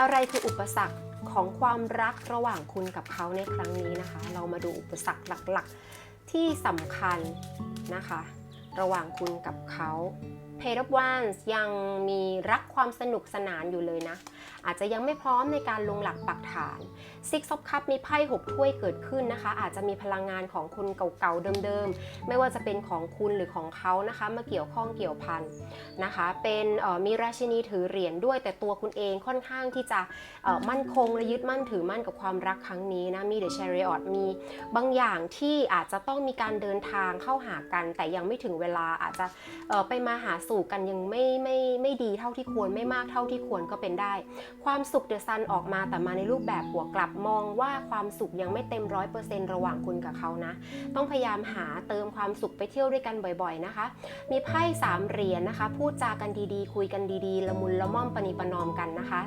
อะไรคืออุปสรรคของความรักระหว่างคุณกับเขาในครั้งนี้นะคะ เรามาดูอุปสรรคหลักๆ ที่สำคัญนะคะ ระหว่างคุณกับเขา p a i d of Wands ยังมีรักความสนุกสนานอยู่เลยนะ อาจจะยังไม่พร้อมในการลงหลักปักฐาน Six of Cup มีไพ่6ถ้วยเกิดขึ้นนะคะ อาจจะมีพลังงานของคนเก่าๆเดิมๆ ไม่ว่าจะเป็นของคุณหรือของเขานะคะ มาเกี่ยวข้องเกี่ยวพันนะคะ เป็นมีราชินีถือเหรียญด้วย แต่ตัวคุณเองค่อนข้างที่จะมั่นคงและยึดมั่นถือมั่นกับความรักครั้งนี้นะ มี The Chariot มีบางอย่างที่อาจจะต้องมีการเดินทางเข้าหากัน แต่ยังไม่ถึงเวลาอาจจะไปมาหาสู่กันยังไม่ไม่ไม่ดีเท่าที่ควรไม่มากเท่าที่ควรก็เป็นได้ ความสุขเดอะซันออกมาแต่มาในรูปแบบบวกกลับมองว่าความสุขยังไม่เต็มร้อยเปอร์เซ็นต์ระหว่างคุณกับเขานะ ต้องพยายามหาเติมความสุขไปเที่ยวด้วยกันบ่อยๆนะคะ มีไพ่สามเหรียญนะคะ พูดจากันดีๆ คุยกันดีๆ ละมุนละม่อมปณีประนอมกันนะคะ